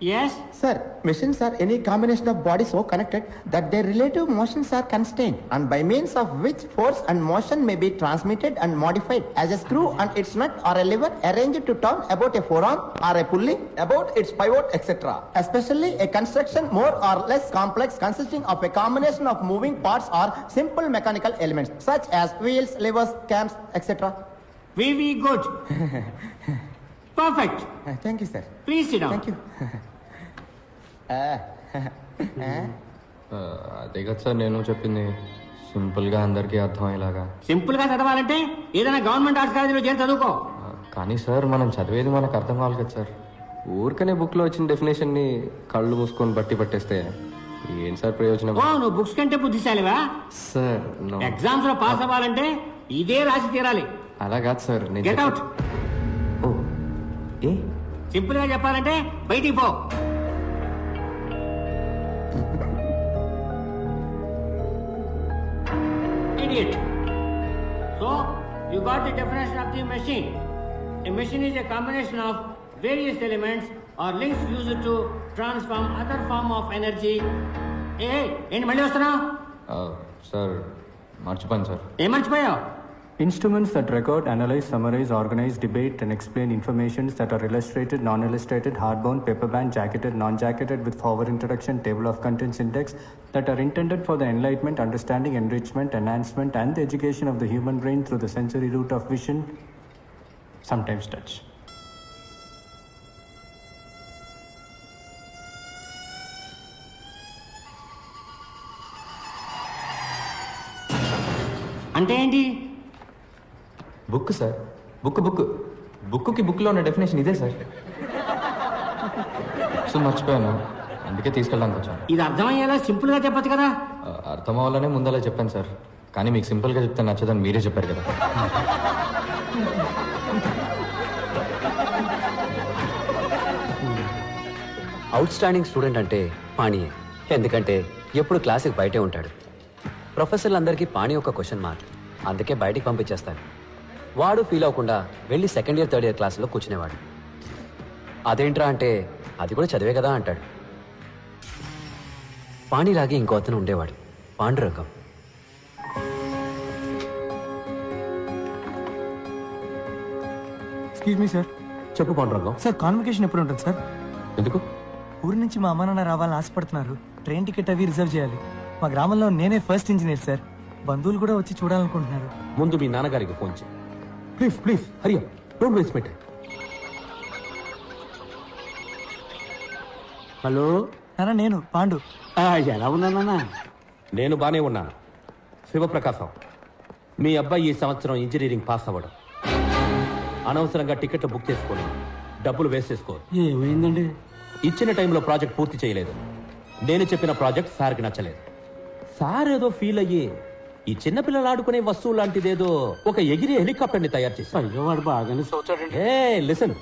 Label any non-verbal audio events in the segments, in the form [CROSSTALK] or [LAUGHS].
Yes? Sir, machines are any combination of bodies so connected that their relative motions are constrained and by means of which force and motion may be transmitted and modified as a screw and its nut or a lever arranged to turn about a forearm or a pulley about its pivot etc. Especially a construction more or less complex consisting of a combination of moving parts or simple mechanical elements such as wheels, levers, cams etc. Very good. [LAUGHS] Perfect. Thank you, sir. Please sit down. Thank you. [LAUGHS] [LAUGHS] అదే కదా sir నేను చెప్పింది. సింపుల్గా అందరికీ అర్థమయ్యేలాగా. సింపుల్గా చదవాలంటే ఏదైనా గవర్నమెంట్ ఆర్ట్స్ కాలేజీలో చేరి చదువుకో. కానీ సార్ మనం చదివేది మనకు అర్థం కావాలి కదా సార్. ఊరికనే బుక్లో వచ్చిన డెఫినేషన్ని కళ్ళు మూసుకొని బట్టి పట్టేస్తే ఏం సార్ ప్రయోజనం? నువ్వు బుక్స్ కంటే బుద్ధిశాలివా? సార్. ఎగ్జామ్స్లో పాస్ అవ్వాలంటే ఇదే రాసి తీరాలి. అలా కాదు సార్ గెట్ అవుట్ ఓ ఏ? సింపుల్గా చెప్పాలంటే బయటికి పో. Idiot. So, you got the definition of the machine. A machine is a combination of various elements or links used to transform other form of energy. ఏ ఏంటి మళ్ళీ వస్తున్నావు ఆ, సార్ మర్చిపోయాను సార్ ఏం మర్చిపోయావు Instruments that record, analyze, summarize, organize, debate, and explain informations that are illustrated, non-illustrated, hardbound, paperbound, jacketed, non-jacketed with forward introduction, table of contents index that are intended for the enlightenment, understanding, enrichment, enhancement, and the education of the human brain through the sensory route of vision, sometimes touch. అంటే ఏంటి book sir. Book book. బుక్కి బుక్లో ఉన్న definition ఇదే sir. So మర్చిపోయాను. అందుకే తీసుకెళ్ళడానికి వచ్చాను. ఇది అర్థమయ్యేలా సింపుల్గా చెప్పొచ్చు కదా. అర్థం అవ్వాలనే ముందలా చెప్పాను సార్. కానీ మీకు సింపుల్గా చెప్తే నచ్చదని మీరే చెప్పారు కదా. అవుట్ స్టాండింగ్ స్టూడెంట్ అంటే పాణియే. ఎందుకంటే ఎప్పుడు క్లాస్కి బయటే ఉంటాడు. ప్రొఫెసర్లందరికీ పాణి ఒక క్వశ్చన్ మార్క్ అందుకే బయటికి పంపించేస్తారు వాడు ఫీల్ అవ్వకుండా వెళ్ళి సెకండ్ ఇయర్ థర్డ్ ఇయర్ క్లాస్లో కూర్చునేవాడు. అదేంట్రా అంటే అది కూడా చదివే కదా అంటాడు. పాణిలాగే ఇంకో అతను ఉండేవాడు పాండురంగం. ఎక్స్క్యూజ్ మీ సార్ చెప్పు పాండురంగం. సార్ కాన్వకేషన్ ఎప్పుడు ఉంటుంది సార్ ఎందుకు? ఊరి నుంచి మా అమ్మ నాన్న రావాలని ఆశపడుతున్నారు. ట్రైన్ టికెట్ అవి రిజర్వ్ చేయాలి. మా గ్రామంలో నేనే ఫస్ట్ ఇంజనీర్ సార్ బంధువులు కూడా వచ్చి చూడాలనుకుంటున్నారు. ముందు మీ నాన్నగారికి ఫోన్ చేయి please please Hariya don't waste my time. Hello? నాన్న నేను పాండు. ఆ, ఎలా ఉన్నానన్నా నేను? బానే ఉన్నాను శివప్రకాశం మీ అబ్బాయి ఈ సంవత్సరం ఇంజనీరింగ్ పాస్ అవ్వడం. అనవసరంగా టికెట్లు బుక్ చేసుకొని డబ్బులు వేస్ట్ చేసుకోరు ఏమైందండి? ఇచ్చిన టైంలో ప్రాజెక్ట్ పూర్తి చేయలేదు. నేను చెప్పిన ప్రాజెక్ట్ సార్కి నచ్చలేదు. సార్ ఏదో ఫీల్ అయ్యి ఈ చిన్నపిల్లలు ఆడుకునే వస్తువు లాంటిదేదో ఒక ఎగిరే హెలికాప్టర్ని తయారు చేశారు. అయ్యో వాడు బాగానే చూచాడండి ఏ listen.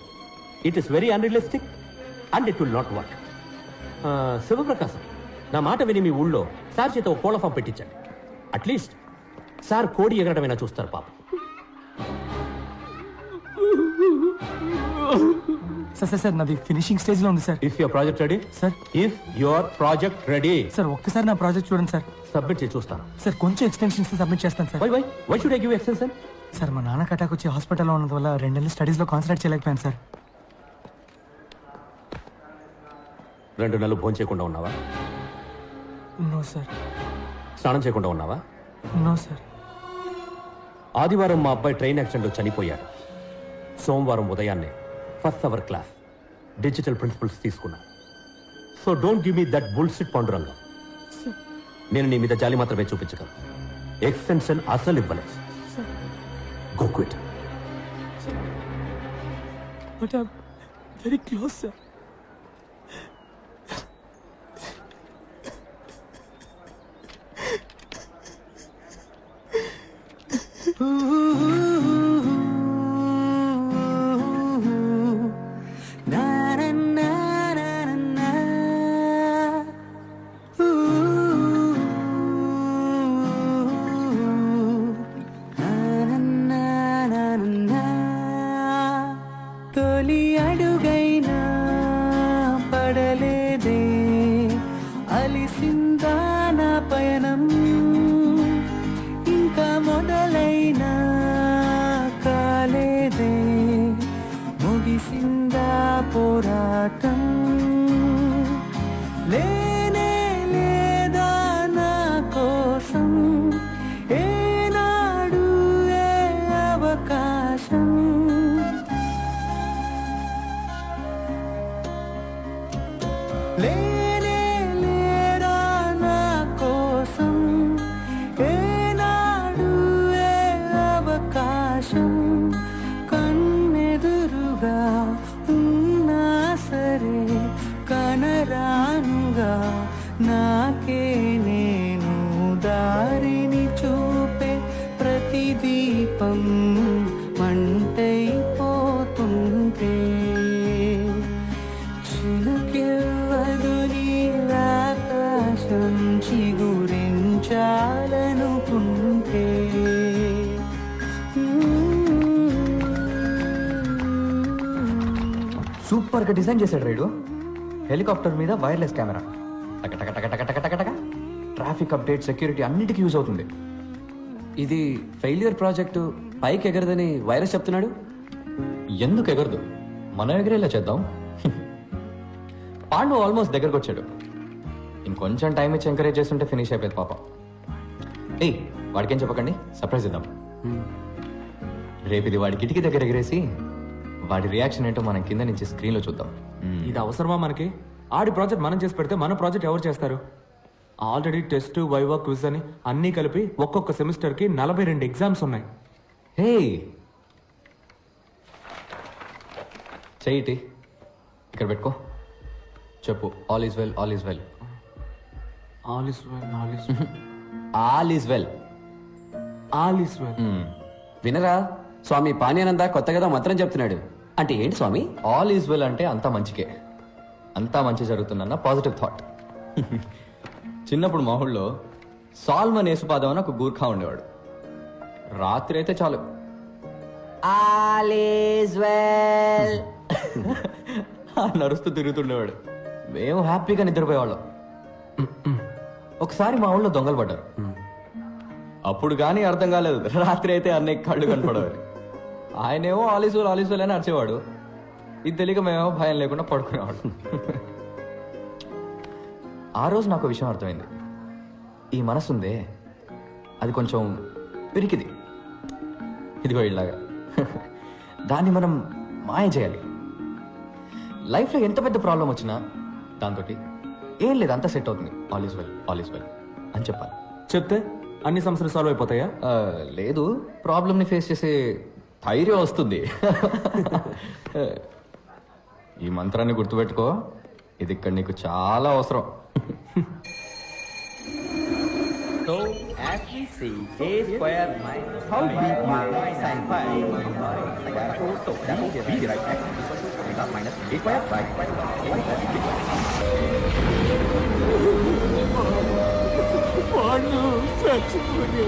It is very unrealistic and it will not work Shivaprakasam నా మాట విని మీ ఊళ్ళో సార్ చేత ఒక కోళ్ళ ఫామ్ పెట్టించండి. అట్లీస్ట్ సార్ కోడి ఎగరడమైనా చూస్తారు పాప. [LAUGHS] సార్ సార్ సార్ నాది ఫినిషింగ్ స్టేజ్లో ఉంది sir. If your project ready sir. If your project ready sir ఒక్కసారి నా ప్రాజెక్ట్ చూడండి సార్. సబ్మిట్ చేసి చూస్తాను. సార్ కొంచెం ఎక్స్టెన్షన్స్ సబ్మిట్ చేస్తాను sir. Why why why should I give extension sir మా నాన్న అటాక్ వచ్చి హాస్పిటల్లో ఉన్నందు వల్ల రెండేళ్ళు స్టడీస్లో కాన్సన్ట్రేట్ చేయలేకపోయాను సార్. రెండు నెలలు భోజనం చేయకుండా ఉన్నావా? నో సార్ స్నానం చేయకుండా ఉన్నావా? నో సార్ ఆదివారం మా అబ్బాయి ట్రైన్ యాక్సిడెంట్లో చనిపోయాడు. సోమవారం ఉదయాన్నే. First hour class. Digital principles తీసుకున్నా. So don't give me that bullshit Pandurangam నేను నీ మీద జాలి మాత్రమే చూపించగలను. ఎక్స్టెన్షన్ అసలు ఇవ్వలేదు. Go quit very close sir తొలి అడుగైనా పడలేదే. అలిసిందా నా పయనం? ఇంకా మొదలైనా కాలేదే. ముగిసిందా పోరాటం? లే Lý సూపర్గా డిజైన్ చేశాడు రైడు. హెలికాప్టర్ మీద wireless camera. Traffic update security అన్నిటికీ యూజ్ అవుతుంది. ఇది ఫెయిల్యూర్ ప్రాజెక్టు పైకి ఎగరదని వైరస్ చెప్తున్నాడు? ఎందుకు ఎగరదు? మనం ఎగరేలా చేద్దాం? పాండు ఆల్మోస్ట్ దగ్గరకు వచ్చాడు. ఇంకొంచెం టైం ఇచ్చి ఎంకరేజ్ చేస్తుంటే ఫినిష్ అయిపోయింది పాప. ఏయ్ వాడికేం చెప్పకండి? సర్ప్రైజ్ ఇద్దాం. రేపు ఇది వాడి కిటికీ దగ్గర ఎగిరేసి వాడి రియాక్షన్ ఏంటో మనం కింద నుంచి స్క్రీన్లో చూద్దాం. మ్మ్. ఇది అవసరమా మనకి? ఆడి ప్రాజెక్ట్ మనం చేసి పెడితే మన ప్రాజెక్ట్ ఎవరు చేస్తారు? ఆల్రెడీ టెస్ట్ వైవా క్విజ్ అని అన్నీ కలిపి ఒక్కొక్క సెమిస్టర్కి నలభై రెండు ఎగ్జామ్స్ ఉన్నాయి. హే చెయ్యిటి ఇక్కడ పెట్టుకో. చెప్పు. All is well all is well all is well all is all is well all is well వినరా? స్వామి పానీయానంద కొత్త కదా మంత్రం చెప్తున్నాడు. అంటే ఏంటి స్వామి? ఆల్ ఈజ్ వెల్ అంటే అంతా మంచికే. అంతా మంచి జరుగుతుందన్న పాజిటివ్ థాట్ చిన్నప్పుడు మా ఊళ్ళో సాల్మన్ యేసుపాదం అని ఒక గూర్ఖా ఉండేవాడు. రాత్రి అయితే చాలు ఆల్ ఈజ్ వెల్ నడుస్తూ తిరుగుతుండేవాడు. మేము హ్యాపీగా నిద్రపోయేవాళ్ళం. ఒకసారి మా ఊళ్ళో దొంగలు పడ్డారు. అప్పుడు కానీ అర్థం కాలేదు. రాత్రి అయితే అన్నయ్య కళ్ళు కనపడేవారు ఆయనేమో ఆలీసులు ఆలీసులు అని అరిచేవాడు. ఇది తెలియక మేమేమో భయం లేకుండా పడుకునేవాడు ఆ రోజు నాకు విషయం అర్థమైంది. ఈ మనసు ఉందే అది కొంచెం పిరికిది. ఇదిగో ఇలాగా. దాన్ని మనం మాయ చేయాలి. లైఫ్లో ఎంత పెద్ద ప్రాబ్లం వచ్చినా దాంతో ఏం లేదు అంతా సెట్ అవుతుంది. All is well all is well అని చెప్పాలి. చెప్తే అన్ని సమస్యలు సాల్వ్ అయిపోతాయా? లేదు. ప్రాబ్లమ్ని ఫేస్ చేసే ధైర్యం వస్తుంది. ఈ మంత్రాన్ని గుర్తుపెట్టుకో. ఇది ఇక్కడ నీకు చాలా అవసరం. చచ్చిపోయి